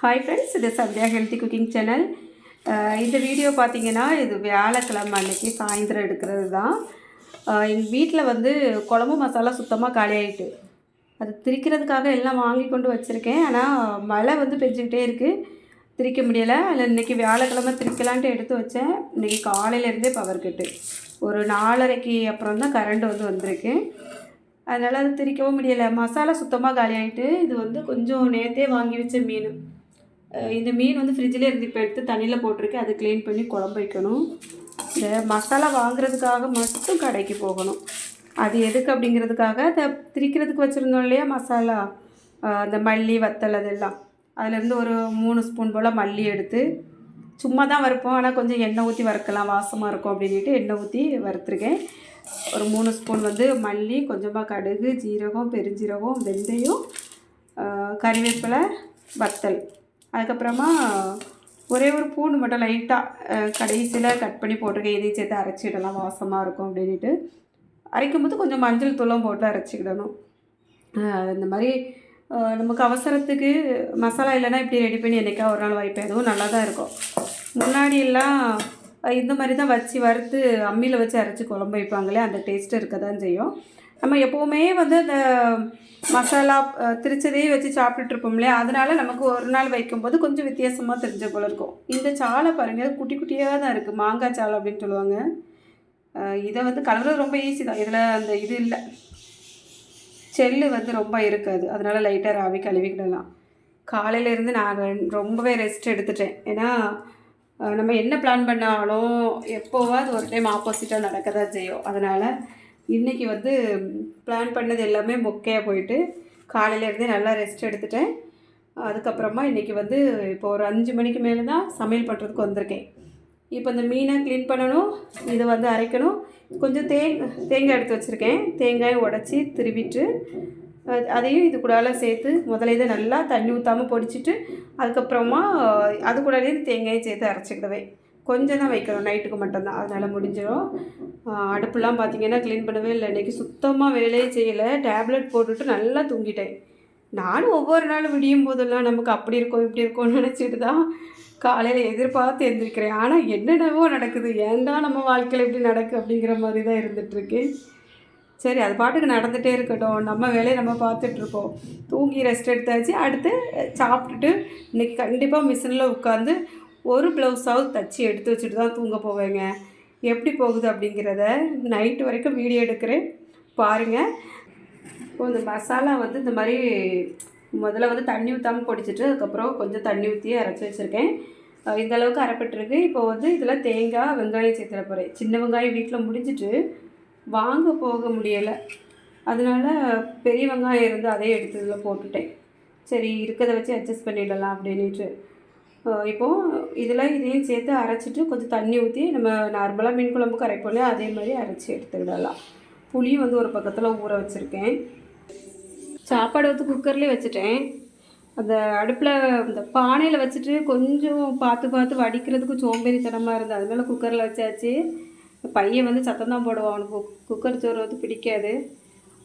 Hi friends இது Sandhya healthy cooking channel இந்த video பார்த்தீங்கன்னா இது வியாழக்கிழமை அன்றைக்கி சாயந்தரம் எடுக்கிறது தான் எங்கள் வீட்டில் வந்து குழம்பு மசாலா சுத்தமாக காலியாகிட்டு அது திரிக்கிறதுக்காக எல்லாம் வாங்கி கொண்டு வச்சுருக்கேன். ஆனால் மழை வந்து பெஞ்சிக்கிட்டே இருக்குது திரிக்க முடியலை. அதில் இன்றைக்கி வியாழக்கிழமை திரிக்கலான்ட்டு எடுத்து வச்சேன். இன்றைக்கி காலையிலேருந்தே பவர் கட்டு ஒரு நாலரைக்கு அப்புறம் தான் கரண்ட் வந்து வந்திருக்கு. அதனால் அது திரிக்கவும் முடியலை. மசாலா சுத்தமாக காலியாகிட்டு இது வந்து கொஞ்சம் நேற்றே வாங்கி வச்ச மீன். இந்த மீன் வந்து ஃப்ரிட்ஜில் இருந்து இப்போ எடுத்து தண்ணியில் போட்டிருக்கேன். அது க்ளீன் பண்ணி குழம்பு வைக்கணும். இந்த மசாலா வாங்குறதுக்காக மட்டும் கடைக்கு போகணும். அது எதுக்கு அப்படிங்கிறதுக்காக அதை திரிக்கிறதுக்கு வச்சுருந்தோம் இல்லையா மசாலா? அந்த மல்லி வத்தல் அதெல்லாம். அதுலேருந்து ஒரு மூணு ஸ்பூன் போல் மல்லி எடுத்து சும்மா தான் வறுப்போம். ஆனால் கொஞ்சம் எண்ணெய் ஊற்றி வறுக்கலாம். வாசமாக இருக்கும் அப்படின்ட்டு எண்ணெய் ஊற்றி வறுத்துருக்கேன். ஒரு மூணு ஸ்பூன் வந்து மல்லி கொஞ்சமாக கடுகு ஜீரகம் பெருஞ்சீரகம் வெந்தயம் கறிவேப்பிலை வத்தல். அதுக்கப்புறமா ஒரே ஒரு பூண்டு மட்டும் லைட்டாக கடைசியில் கட் பண்ணி போட்டிருக்கேன். இதையும் சேர்த்து அரைச்சிடலாம் வாசமாக இருக்கும் அப்படின்ட்டு அரைக்கும் போது கொஞ்சம் மஞ்சள் தூளம் போட்டு அரைச்சிக்கிடணும் இந்த மாதிரி நமக்கு அவசரத்துக்கு மசாலா இல்லைன்னா இப்படி ரெடி பண்ணி என்றைக்கா ஒரு நாள் வைப்பேன். அதுவும் நல்லா தான் இருக்கும். முன்னாடியெல்லாம் இந்த மாதிரி தான் வச்சு வறுத்து அம்மியில் வச்சு அரைச்சி குழம்பு வைப்பாங்களே அந்த டேஸ்ட்டு இருக்க தான் செய்யும். நம்ம எப்போவுமே வந்து அந்த மசாலா திரிச்சதே வச்சு சாப்பிட்டுட்ருப்போம் இல்லையா அதனால நமக்கு ஒரு நாள் வைக்கும்போது கொஞ்சம் வித்தியாசமாக தெரிஞ்ச போல இருக்கும். இந்த சாலை பாருங்கள் குட்டி குட்டியாக தான் இருக்குது மாங்காய் சாலை அப்படின்னு சொல்லுவாங்க. இதை வந்து கலர்றது ரொம்ப ஈஸி தான். இதில் அந்த இது இல்லை. செல்லு வந்து ரொம்ப இருக்காது. அதனால் லைட்டாக ராவி கழுவிக்கிடலாம். காலையிலேருந்து நான் ரொம்பவே ரெஸ்ட் எடுத்துட்டேன். ஏன்னா நம்ம என்ன பிளான் பண்ணாலும் எப்போவாது ஒரு டைம் ஆப்போசிட்டாக நடக்க தான் செய்யும். அதனால் இன்றைக்கி வந்து பிளான் பண்ணது எல்லாமே மொக்கையாக போயிட்டு காலையிலேருந்தே நல்லா ரெஸ்ட் எடுத்துட்டேன். அதுக்கப்புறமா இன்றைக்கி வந்து இப்போ ஒரு அஞ்சு மணிக்கு மேலே தான் சமையல் பண்ணுறதுக்கு வந்திருக்கேன். இப்போ இந்த மீனை க்ளீன் பண்ணணும் இதை வந்து அரைக்கணும். கொஞ்சம் தேங் தேங்காய் எடுத்து வச்சுருக்கேன். தேங்காயை உடச்சி திருவிட்டு அது- அதையும் இது கூடால சேர்த்து முதல்ல இதை நல்லா தண்ணி ஊற்றாமல் பொடிச்சிட்டு அதுக்கப்புறமா அது கூடவே தேங்காயை சேர்த்து அரைச்சிக்கிடுவேன். கொஞ்சம் தான் வைக்கணும். நைட்டுக்கு மட்டும்தான். அதனால் முடிஞ்சிடும் அடுப்புலாம் பார்த்தீங்கன்னா க்ளீன் பண்ணவே இல்லை. இன்றைக்கி சுத்தமாக வேலையே செய்யலை. டேப்லெட் போட்டுட்டு நல்லா தூங்கிட்டேன். நானும் ஒவ்வொரு நாளும் விடியும் போதெல்லாம் நமக்கு அப்படி இருக்கும் இப்படி இருக்கும்னு நினச்சிட்டு தான் காலையில் எதிர்பார்த்து எழுந்திருக்கிறேன் ஆனால் என்னென்னவோ நடக்குது. ஏன்டா நம்ம வாழ்க்கையில் இப்படி நடக்கு அப்படிங்கிற மாதிரி தான் இருந்துகிட்ருக்கு சரி அது பாட்டுக்கு நடந்துகிட்டே இருக்கட்டும். நம்ம வேலையை நம்ம பார்த்துட்ருக்கோம் தூங்கி ரெஸ்ட் எடுத்தாச்சு. அடுத்து சாப்பிட்டுட்டு இன்றைக்கி கண்டிப்பாக மிஷினில் உட்காந்து ஒரு ப்ளவுஸாவது தச்சு எடுத்து வச்சுட்டு தான் தூங்க போவேங்க. எப்படி போகுது அப்படிங்கிறத நைட்டு வரைக்கும் வீடியோ எடுக்கிறேன். பாருங்கள் இப்போ இந்த மசாலா வந்து இந்த மாதிரி முதல்ல வந்து தண்ணி ஊற்றாமல் பொடிச்சிட்டு அதுக்கப்புறம் கொஞ்சம் தண்ணி ஊற்றி அரைச்சி வச்சுருக்கேன். இந்தளவுக்கு அரைப்பட்டுருக்கு அரைப்பட்டிருக்கு. இப்போ வந்து இதில் தேங்காய் வெங்காயம் சேர்த்துட போகிறேன் சின்ன வெங்காயம் வீட்டில் முடிஞ்சிட்டு வாங்க போக முடியலை. அதனால பெரிய வெங்காயம் இருந்து அதையும் எடுத்து இதில் போட்டுட்டேன். சரி இருக்கிறத வச்சு அட்ஜஸ்ட் பண்ணிடலாம் அப்படின்ட்டு இப்போது இதெல்லாம் இதையும் சேர்த்து அரைச்சிட்டு கொஞ்சம் தண்ணி ஊற்றி நம்ம நார்மலாக மீன் குழம்புக்கு அரைப்போம் இல்லையா? அதே மாதிரி அரைச்சி எடுத்துக்கிடலாம். புளி வந்து ஒரு பக்கத்தில் ஊற வச்சுருக்கேன். சாப்பாடு வந்து குக்கர்லேயே வச்சுட்டேன். அந்த அடுப்பில் இந்த பானையில் வச்சுட்டு கொஞ்சம் பார்த்து பார்த்து வடிக்கிறதுக்கு சோம்பேறித்தனமாக இருந்தது. அதனால குக்கரில் வச்சாச்சு. பையன் வந்து சத்தம் தான் போடுவான். அவனுக்கு குக்கர் சோறு வந்து பிடிக்காது.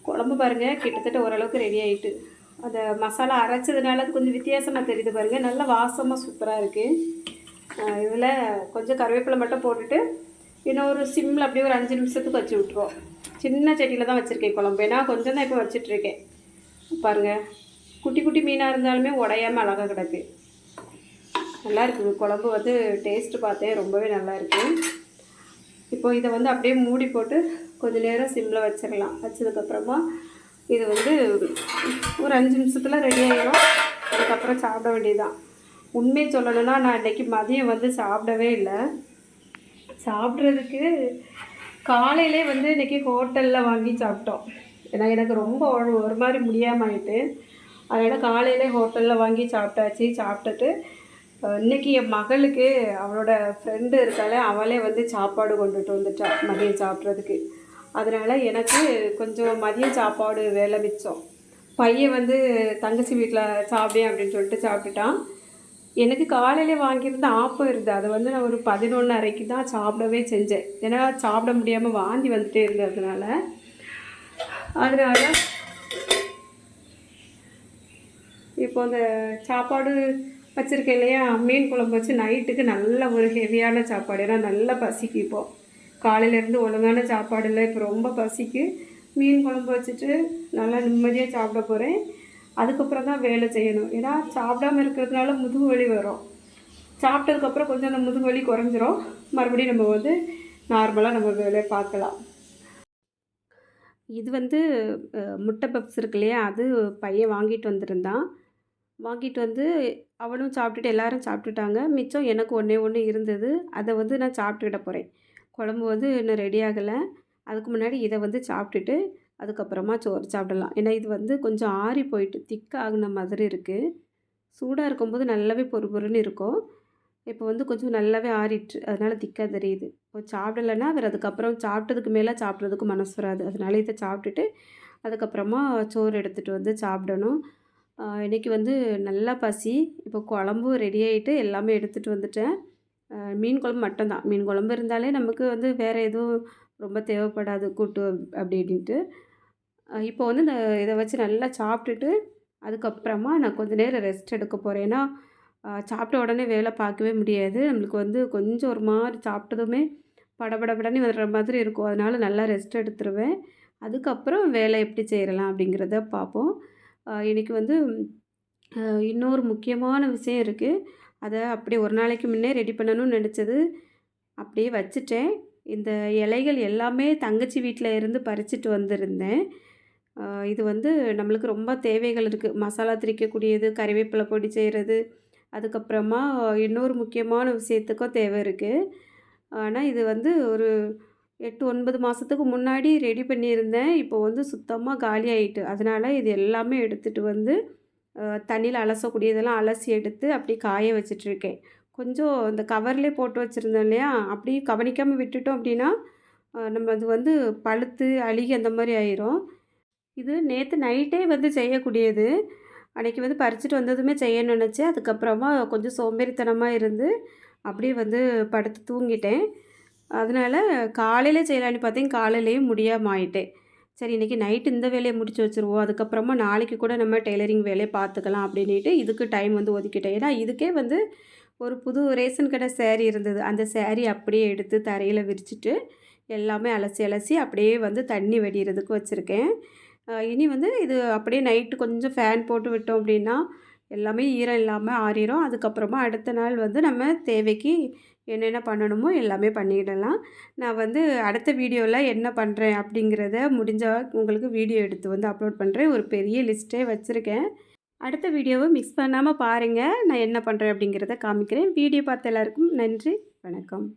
குழம்பு பாருங்கள் கிட்டத்தட்ட ஓரளவுக்கு ரெடி ஆகிட்டு அந்த மசாலா அரைச்சதுனால அது கொஞ்சம் வித்தியாசமாக தெரியுது பாருங்கள் நல்ல வாசமாக சூப்பராக இருக்குது இதில் கொஞ்சம் கருவேப்பிலை மட்டும் போட்டுட்டு இன்னும் ஒரு சிம்மில் அப்படியே ஒரு அஞ்சு நிமிஷத்துக்கு வச்சு விட்ருவோம் சின்ன செடியில் தான் வச்சுருக்கேன் குழம்பு. ஏன்னா கொஞ்சம் தான் இப்போ வச்சிட்ருக்கேன். பாருங்கள் குட்டி குட்டி மீனாக இருந்தாலுமே உடையாமல் அழகாக கிடக்கு. நல்லா இருக்குது குழம்பு வந்து டேஸ்ட்டு பார்த்தேன் ரொம்பவே நல்லா இருக்குது இப்போ இதை வந்து அப்படியே மூடி போட்டு கொஞ்சம் நேரம் சிம்மில் வச்சிடலாம் வச்சதுக்கப்புறமா இது வந்து ஒரு அஞ்சு நிமிஷத்தில் ரெடி ஆகிடும் அதுக்கப்புறம் சாப்பிட வேண்டியதுதான். உண்மையை சொல்லணும்னா நான் இன்றைக்கி மதியம் வந்து சாப்பிடவே இல்லை. சாப்பிட்றதுக்கு காலையிலே வந்து இன்றைக்கி ஹோட்டலில் வாங்கி சாப்பிட்டோம். ஏன்னா எனக்கு ரொம்ப ஒரு ஒரு மாதிரி முடியாமல் ஆயிட்டு அதனால் காலையிலே ஹோட்டலில் வாங்கி சாப்பிட்டாச்சு. சாப்பிட்டுட்டு இன்றைக்கி இன்னைக்கு என் மகளுக்கு அவளோட ஃப்ரெண்டு இருக்காளே அவளே வந்து சாப்பாடு கொண்டுட்டு வந்துட்டா மதியம் சாப்பிட்றதுக்கு. அதனால் எனக்கு கொஞ்சம் மதிய சாப்பாடு வேலை மிச்சம். பையன் வந்து தங்கச்சி வீட்டில் சாப்பிடேன் அப்படின்னு சொல்லிட்டு சாப்பிட்டுட்டான். எனக்கு காலையிலே வாங்கியிருந்த ஆப்பம் இருந்தது. அதை வந்து நான் ஒரு பதினொன்று அரைக்கு தான் சாப்பிடவே செஞ்சேன். ஏன்னா சாப்பிட முடியாமல் வாந்தி வந்துட்டே இருந்ததுனால. அதனால் இப்போ அந்த சாப்பாடு வச்சுருக்கேன் இல்லையா? மீன் குழம்பு வச்சு நைட்டுக்கு நல்ல ஒரு ஹெவியான சாப்பாடு. ஏன்னா நல்லா பசிக்கு இப்போது காலையிலேருந்து ஒழுங்கான சாப்பாடு இல்லை. இப்போ ரொம்ப பசிக்கு. மீன் குழம்பு வச்சுட்டு நல்லா நிம்மதியாக சாப்பிட போகிறேன் அதுக்கப்புறம் தான் வேலை செய்யணும். ஏன்னா சாப்பிடாம இருக்கிறதுனால முதுகு வலி வரும். சாப்பிட்டதுக்கப்புறம் கொஞ்சம் அந்த முதுகு வலி குறைஞ்சிரும். மறுபடியும் நம்ம வந்து நார்மலாக நம்ம வேலையை பார்க்கலாம். இது வந்து முட்டை பப்ஸ் இருக்கு இல்லையா? அது பையன் வாங்கிட்டு வந்திருந்தான். வாங்கிட்டு வந்து அவனும் சாப்பிட்டுட்டு எல்லாரும் சாப்பிட்டுட்டாங்க. மிச்சம் எனக்கு ஒன்றே ஒன்று இருந்தது. அதை வந்து நான் சாப்பிட்டுக்கிட போகிறேன் குழம்பு வந்து இன்னும் ரெடி ஆகலை. அதுக்கு முன்னாடி இதை வந்து சாப்பிட்டுட்டு அதுக்கப்புறமா சோறு சாப்பிடலாம். ஏன்னா இது வந்து கொஞ்சம் ஆறி போயிட்டு திக்க ஆகின மாதிரி இருக்குது சூடாக இருக்கும்போது நல்லாவே பொறு பொறுன்னு இருக்கும். இப்போ வந்து கொஞ்சம் நல்லாவே ஆறிட்டு அதனால திக்காக தெரியுது. இப்போ சாப்பிடலைன்னா அவர் அதுக்கப்புறம் சாப்பிட்டதுக்கு மேலே சாப்பிட்றதுக்கு மனசு வராது. அதனால இதை சாப்பிட்டுட்டு அதுக்கப்புறமா சோறு எடுத்துகிட்டு வந்து சாப்பிடணும். இன்றைக்கி இன்னைக்கு வந்து நல்லா பசி. இப்போ குழம்பும் ரெடி ஆகிட்டு எல்லாமே எடுத்துகிட்டு வந்துட்டேன். மீன் குழம்பு மட்டும்தான். மீன் குழம்பு இருந்தாலே நமக்கு வந்து வேறு எதுவும் ரொம்ப தேவைப்படாது. கூட்டு அப்படி அப்படின்ட்டு இப்போ வந்து இந்த இதை வச்சு நல்லா சாப்பிட்டுட்டு அதுக்கப்புறமா நான் கொஞ்சம் நேரம் ரெஸ்ட் எடுக்க போகிறேன் ஏன்னா சாப்பிட்ட உடனே வேலை பார்க்கவே முடியாது. நம்மளுக்கு வந்து கொஞ்சம் ஒரு மாதிரி சாப்பிட்டதுமே படபடபடன்னு வர்ற மாதிரி இருக்கும். அதனால் நல்லா ரெஸ்ட் எடுத்துருவேன். அதுக்கப்புறம் வேலை எப்படி செய்யலாம் அப்படிங்கிறத பார்ப்போம். இன்றைக்கி வந்து இன்னொரு முக்கியமான விஷயம் இருக்குது அதை அப்படியே ஒரு நாளைக்கு முன்னே ரெடி பண்ணணும்னு நினச்சது. அப்படியே வச்சுட்டேன். இந்த இலைகள் எல்லாமே தங்கச்சி வீட்டில் இருந்து பறிச்சிட்டு வந்திருந்தேன். இது வந்து நம்மளுக்கு ரொம்ப தேவைகள் இருக்குது மசாலா திரிக்கக்கூடியது கறிவேப்பிலை பொடி செய்கிறது அதுக்கப்புறமா இன்னொரு முக்கியமான விஷயத்துக்கும் தேவை இருக்குது ஆனால் இது வந்து ஒரு எட்டு ஒன்பது மாதத்துக்கு முன்னாடி ரெடி பண்ணியிருந்தேன். இப்போ வந்து சுத்தமாக காலி அதனால் இது எல்லாமே எடுத்துகிட்டு வந்து தண்ணியில் அலசக்கூடியதெல்லாம் அலசி எடுத்து அப்படி காய வச்சிட்ருக்கேன். கொஞ்சம் இந்த கவர்லேயே போட்டு வச்சுருந்தோம் இல்லையா? அப்படி கவனிக்காமல் விட்டுட்டோம் அப்படின்னா நம்ம அது வந்து பழுத்து அழுகி அந்த மாதிரி ஆயிரும். இது நேற்று நைட்டே வந்து செய்யக்கூடியது. அன்றைக்கி வந்து பறிச்சுட்டு வந்ததுமே செய்யணும்னு நினச்சேன் அதுக்கப்புறமா கொஞ்சம் சோம்பேறித்தனமாக இருந்து அப்படியே வந்து படுத்து தூங்கிட்டேன். அதனால் காலையில் செய்யலான்னு பார்த்தேன். காலையிலேயும் முடியாமல் ஆயிட்டேன். சரி இன்றைக்கி நைட்டு இந்த வேலையை முடிச்சு வச்சுருவோம். அதுக்கப்புறமா நாளைக்கு கூட நம்ம டெய்லரிங் வேலையை பார்த்துக்கலாம் அப்படின்ட்டு இதுக்கு டைம் வந்து ஒதுக்கிட்டேன். ஏன்னா இதுக்கே வந்து ஒரு புது ரேஷன் கடை சேரீ இருந்தது. அந்த சேரீ அப்படியே எடுத்து தரையில் விரிச்சிட்டு எல்லாமே அலசி அலசி அப்படியே வந்து தண்ணி வடிகிறதுக்கு வச்சுருக்கேன். இனி வந்து இது அப்படியே நைட்டு கொஞ்சம் ஃபேன் போட்டு விட்டோம் அப்படின்னா எல்லாமே ஈரம் இல்லாமல் ஆறிடும் அதுக்கப்புறமா அடுத்த நாள் வந்து நம்ம தேவைக்கு என்னென்ன பண்ணணுமோ எல்லாமே பண்ணிடலாம். நான் வந்து அடுத்த வீடியோவில் என்ன பண்ணுறேன் அப்படிங்கிறத முடிஞ்சால் உங்களுக்கு வீடியோ எடுத்து வந்து அப்லோட் பண்ணுறேன் ஒரு பெரிய லிஸ்ட்டே வச்சுருக்கேன். அடுத்த வீடியோவை மிஸ் பண்ணாமல் பாருங்கள் நான் என்ன பண்ணுறேன் அப்படிங்கிறத காமிக்கிறேன். வீடியோ பார்த்த எல்லாருக்கும் நன்றி. வணக்கம்.